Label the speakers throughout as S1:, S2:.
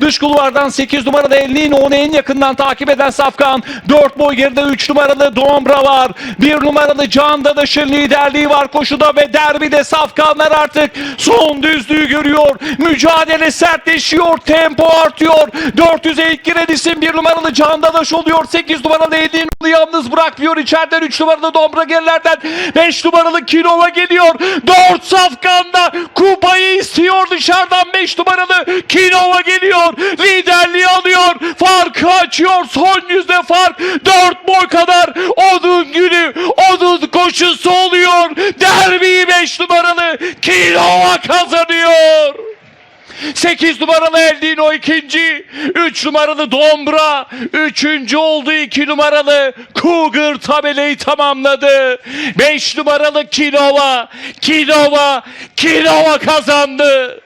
S1: Dış kulvardan 8 numaralı Elnin onu en yakından takip eden Safkan. 4 boy geride 3 numaralı Dombra var. 1 numaralı Can Dadaş'ın liderliği var koşuda ve derbide Safkanlar artık son düzlüğü görüyor. Mücadele sertleşiyor. Tempo artıyor. 400'e ilk giren isim 1 numaralı Can Dadaş oluyor. 8 numaralı Elnin onu yalnız bırakmıyor. İçeriden 3 numaralı Dombra gerilerden 5 numaralı Kinova geliyor. 4 Safkan'da kupayı istiyor dışarıdan 5 numaralı Kinova geliyor. Liderliği alıyor. Farkı açıyor. Son yüzde fark. 4 boy kadar. Onun günü. Onun koşusu oluyor. Derbiyi 5 numaralı Kinova kazanıyor. 8 numaralı Eldino ikinci. 3 numaralı Dombra. Üçüncü oldu 2 numaralı Cougar tabelayı tamamladı. 5 numaralı Kinova. Kinova. Kinova kazandı.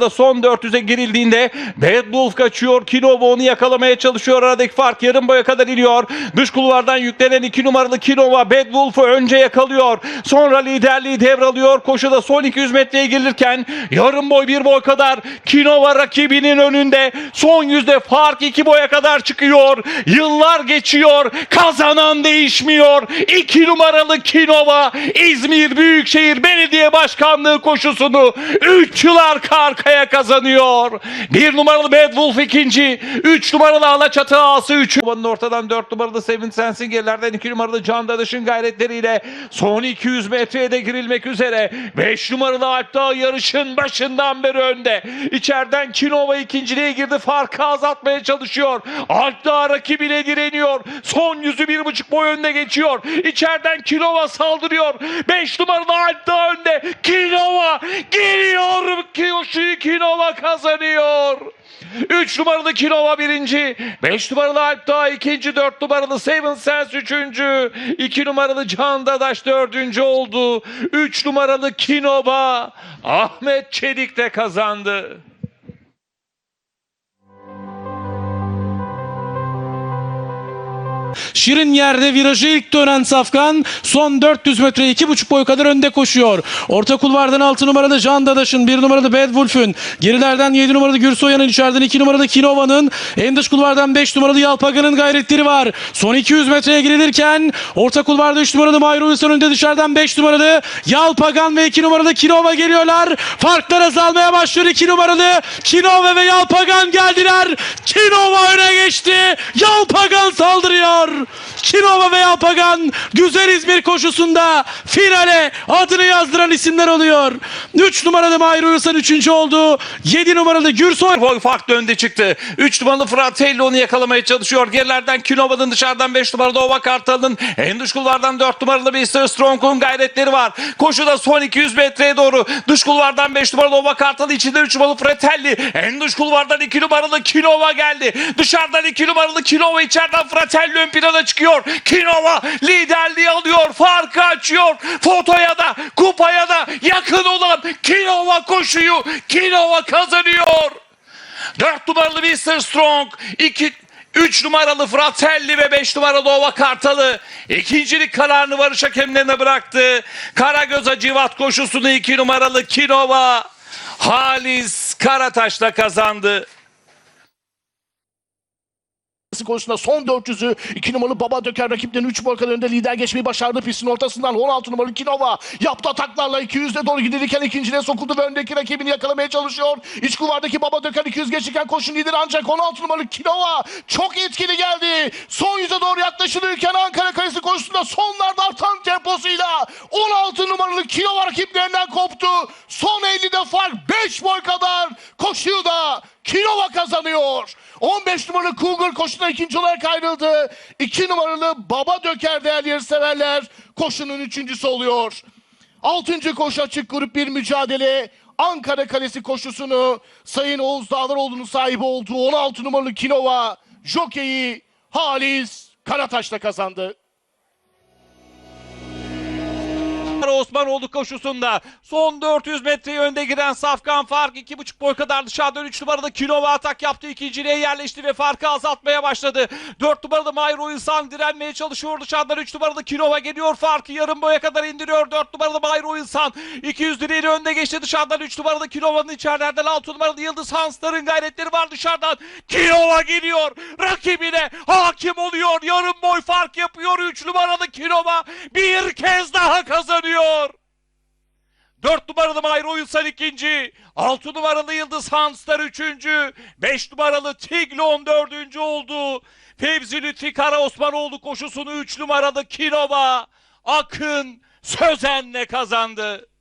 S1: Da son 400'e girildiğinde Bad Wolf kaçıyor. Kinova onu yakalamaya çalışıyor. Aradaki fark yarım boya kadar iniyor. Dış kulvardan yüklenen 2 numaralı Kinova Bad Wolf'u önce yakalıyor. Sonra liderliği devralıyor. Koşuda son 200 metreye gelirken yarım boy bir boy kadar Kinova rakibinin önünde. Son yüzde fark 2 boya kadar çıkıyor. Yıllar geçiyor. Kazanan değişmiyor. 2 numaralı Kinova İzmir Büyükşehir Belediye Başkanlığı koşusunu 3 yıl arka arkaya kazanıyor. Bir numaralı Bad Wolf ikinci. Üç numaralı Alaçatı Ağası üç. Kubanın ortadan dört numaralı Sevin Sensin gerilerden iki numaralı Can Dadış'ın gayretleriyle son 200 metreye de girilmek üzere. Beş numaralı Alp Dağ yarışın başından beri önde. İçeriden Kinova ikinciliğe girdi. Farkı azaltmaya çalışıyor. Alp Dağ rakibine direniyor. Son yüzü bir buçuk boy önde geçiyor. İçeriden Kinova saldırıyor. Beş numaralı Alp Dağ önde. Kinova geliyor. Kiyoshi Kinova kazanıyor. 3 numaralı Kinova birinci. 5 numaralı Alp Dağ ikinci. 4 numaralı Seven Sense üçüncü. 2 numaralı Can Dadaş dördüncü oldu. 3 numaralı Kinova Ahmet Çelik de kazandı.
S2: Şirin yerde virajı ilk dönen Safkan son 400 metre 2,5 boy kadar önde koşuyor. Orta kulvardan 6 numaralı Can Dadaş'ın 1 numaralı Bad Wolf'ün gerilerden 7 numaralı Gürsoyan'ın içeriden 2 numaralı Kinova'nın en dış kulvardan 5 numaralı Yalpaga'nın gayretleri var. Son 200 metreye girilirken orta kulvarda 3 numaralı Mayro Wilson önünde dışarıdan 5 numaralı Yalpagan ve 2 numaralı Kinova geliyorlar. Farklar azalmaya başlıyor 2 numaralı Kinova ve Yalpagan geldiler. Kinova öne geçti. Yalpagan saldırıyor. Kinova ve Yalpagan güzel İzmir koşusunda finale adını yazdıran isimler oluyor. 3 numaralı Mahir Uyusan 3. oldu. 7 numaralı Gürsoy
S1: Boy farklı önde çıktı. 3 numaralı Fratelli onu yakalamaya çalışıyor. Gerilerden Kinova'nın dışarıdan 5 numaralı Ova Kartal'ın en dış kulvardan 4 numaralı Mr. Strong'un gayretleri var. Koşuda son 200 metreye doğru dış kulvardan 5 numaralı Ova Kartal içinde 3 numaralı Fratelli. En dış kulvardan 2 numaralı Kinova geldi. Dışarıdan 2 numaralı Kinova içeriden Fratelli plana çıkıyor. Kinova liderliği alıyor. Farkı açıyor. Fotoya da kupaya da yakın olan Kinova koşuyu Kinova kazanıyor. 4 numaralı Mr. Strong, 2 3 numaralı Fratelli ve 5 numaralı Ova Kartalı ikincilik kararını varış hakemlerine bıraktı. Karagöz Hacivat koşusunu 2 numaralı Kinova Halis Karataş'la kazandı.
S3: Konusunda son 400'ü 2 numaralı Baba Döker rakiplerin 3 boy kadar önünde lider geçmeyi başardı. Pistin ortasından 16 numaralı Kinova yaptı ataklarla 200'de doğru gidilirken ikinciliğe sokuldu ve öndeki rakibini yakalamaya çalışıyor. İç kulvardaki Baba Döker 200 geçirken koşun lideri ancak 16 numaralı Kinova çok etkili geldi. Son yüze doğru yaklaşılırken Ankara Kalesi koşusunda sonlarda artan temposuyla 16 numaralı Kinova rakiplerinden koptu. Son 50'de fark 5 boy kadar koşuyu da Kinova kazanıyor. 15 numaralı Cougar koşuda ikinci olarak ayrıldı. 2 numaralı Baba Döker değerli yarışseverler koşunun üçüncüsü oluyor. Altıncı koşu açık grup bir mücadele. Ankara Kalesi koşusunu Sayın Oğuz Dağlaroğlu'nun sahibi olduğu 16 numaralı Kinova jokeyi Halis Karataş'la kazandı.
S1: Osmanoğlu koşusunda son 400 metreyi önde giren Safkan fark 2,5 boy kadar dışarıdan 3 numaralı Kinova atak yaptı. ikinciliğe yerleşti ve farkı azaltmaya başladı. 4 numaralı Mayro İnsan direnmeye çalışıyor. Dışarıdan 3 numaralı Kinova geliyor. Farkı yarım boya kadar indiriyor. 4 numaralı Mayro İnsan 200 direğini önde geçti. Dışarıdan 3 numaralı Kinova'nın içerilerden 6 numaralı Yıldız Hanslar'ın gayretleri var dışarıdan. Kinova geliyor. Rakibine hakim oluyor. Yarım boy fark yapıyor. 3 numaralı Kinova bir kez daha kazanıyor. 4 numaralı Mayro Uyusan ikinci. 6 numaralı Yıldız Hanslar üçüncü. 5 numaralı Tiglon dördüncü oldu. Fevzi Lütfi Kara Osmanoğlu koşusunu 3 numaralı Kinova Akın Sözen'le kazandı.